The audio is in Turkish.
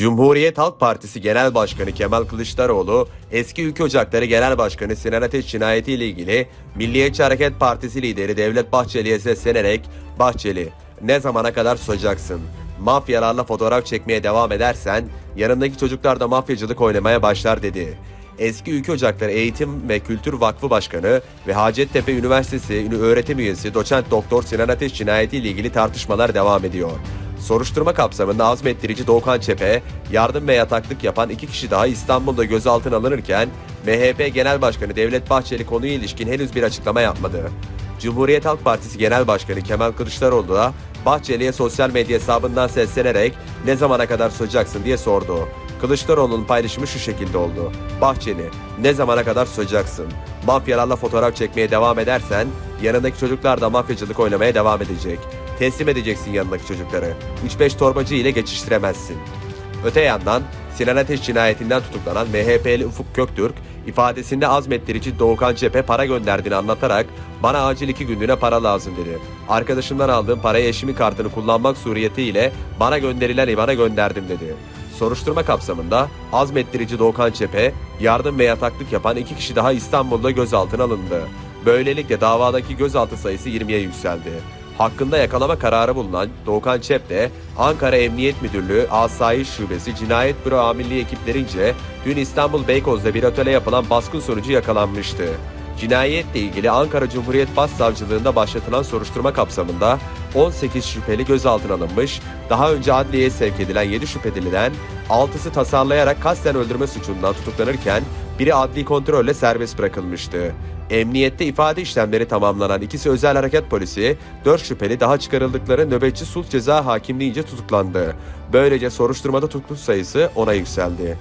Cumhuriyet Halk Partisi Genel Başkanı Kemal Kılıçdaroğlu, eski Ülke Ocakları Genel Başkanı Sinan Ateş cinayetiyle ilgili Milliyetçi Hareket Partisi lideri Devlet Bahçeli'ye seslenerek Bahçeli, ne zamana kadar susacaksın? Mafyalarla fotoğraf çekmeye devam edersen yanındaki çocuklar da mafyacılık oynamaya başlar dedi. Eski Ülke Ocakları Eğitim ve Kültür Vakfı Başkanı ve Hacettepe Üniversitesi öğretim üyesi doçent doktor Sinan Ateş cinayetiyle ilgili tartışmalar devam ediyor. Soruşturma kapsamında azmettirici Doğukan Çepe, yardım ve yataklık yapan iki kişi daha İstanbul'da gözaltına alınırken MHP Genel Başkanı Devlet Bahçeli konuya ilişkin henüz bir açıklama yapmadı. Cumhuriyet Halk Partisi Genel Başkanı Kemal Kılıçdaroğlu da Bahçeli'ye sosyal medya hesabından seslenerek ne zamana kadar susacaksın diye sordu. Kılıçdaroğlu'nun paylaşımı şu şekilde oldu. Bahçeli, ne zamana kadar susacaksın? Mafyalarla fotoğraf çekmeye devam edersen yanındaki çocuklar da mafyacılık oynamaya devam edecek. Teslim edeceksin yanındaki çocukları. 3-5 torbacı ile geçiştiremezsin. Öte yandan Sinan Ateş cinayetinden tutuklanan MHP'li Ufuk Köktürk ifadesinde azmettirici Doğukan Cephe para gönderdiğini anlatarak bana acil iki günlüğüne para lazım dedi. Arkadaşımdan aldığım parayı eşimin kartını kullanmak suriyetiyle bana gönderilen IBAN'a gönderdim dedi. Soruşturma kapsamında azmettirici Doğukan Çepe, yardım ve yataklık yapan iki kişi daha İstanbul'da gözaltına alındı. Böylelikle davadaki gözaltı sayısı 20'ye yükseldi. Hakkında yakalama kararı bulunan Doğukan Çep de Ankara Emniyet Müdürlüğü Asayiş Şubesi Cinayet Büro Amirliği ekiplerince dün İstanbul Beykoz'da bir otele yapılan baskın sonucu yakalanmıştı. Cinayetle ilgili Ankara Cumhuriyet Başsavcılığında başlatılan soruşturma kapsamında 18 şüpheli gözaltına alınmış, daha önce adliyeye sevk edilen 7 şüpheliden 6'sı tasarlayarak kasten öldürme suçundan tutuklanırken biri adli kontrolle serbest bırakılmıştı. Emniyette ifade işlemleri tamamlanan ikisi özel hareket polisi, 4 şüpheli daha çıkarıldıkları nöbetçi sulh ceza hakimliğince tutuklandı. Böylece soruşturmada tutuklu sayısı 10'a yükseldi.